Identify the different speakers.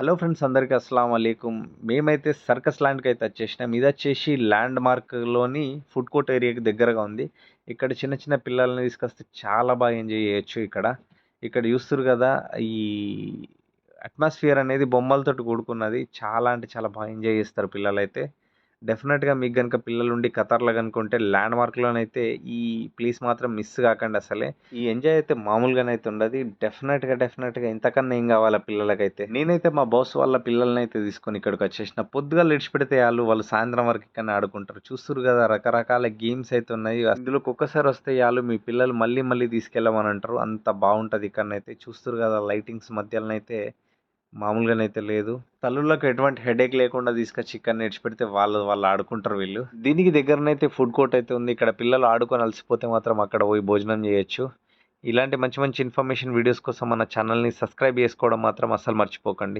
Speaker 1: Hello friends అందరికీ అస్సలం అలైకుం. మేమైతే సర్కస్ ల్యాండ్కి అయితే వచ్చేసినాం. ఇది వచ్చేసి ల్యాండ్ మార్క్లోని ఫుడ్ కోర్ట్ ఏరియాకి దగ్గరగా ఉంది. ఇక్కడ చిన్న చిన్న పిల్లల్ని తీసుకొస్తే చాలా బాగా ఎంజాయ్ చేయొచ్చు ఇక్కడ. ఇక్కడ చూస్తారు కదా ఈ అట్మాస్ఫియర్ అనేది బొమ్మలతోటి కూడుకున్నది. చాలా అంటే చాలా బాగా ఎంజాయ్ చేస్తారు పిల్లలైతే. డెఫినెట్గా మీకు కనుక పిల్లలు ఉండి ఖతర్లో కనుకుంటే ల్యాండ్ మార్క్లోనైతే ఈ ప్లేస్ మాత్రం మిస్ కాకండి అసలే. ఈ ఎంజాయ్ అయితే మామూలుగానైతే ఉండదు. డెఫినెట్గా డెఫినెట్గా ఇంతకన్నా ఏం కావాలా పిల్లలకైతే? నేనైతే మా బాస్ వాళ్ళ పిల్లల్ని అయితే తీసుకొని ఇక్కడికి వచ్చేసిన. పొద్దుగా పెడితే వాళ్ళు వాళ్ళు సాయంత్రం వరకు ఇక్కడ ఆడుకుంటారు. చూస్తారు కదా రకరకాల గేమ్స్ అయితే ఉన్నాయి. అందులోకి ఒక్కసారి వస్తే వాళ్ళు మీ పిల్లలు మళ్ళీ మళ్ళీ తీసుకెళ్ళమని అంటారు అంత బాగుంటుంది ఇక్కడనైతే. చూస్తారు కదా లైటింగ్స్ మధ్యలోనైతే మామూలుగానైతే లేదు. తల్లులకు ఎటువంటి హెడేక్ లేకుండా తీసుకొచ్చి ఇక్కడ నేర్చిపెడితే వాళ్ళు వాళ్ళు ఆడుకుంటారు వీళ్ళు. దీనికి దగ్గరనైతే ఫుడ్ కోర్ట్ అయితే ఉంది. ఇక్కడ పిల్లలు ఆడుకొని అలసిపోతే మాత్రం అక్కడ పోయి భోజనం చేయొచ్చు. ఇలాంటి మంచి మంచి ఇన్ఫర్మేషన్ వీడియోస్ కోసం మన ఛానల్ని సబ్స్క్రైబ్ చేసుకోవడం మాత్రం అస్సలు మర్చిపోకండి.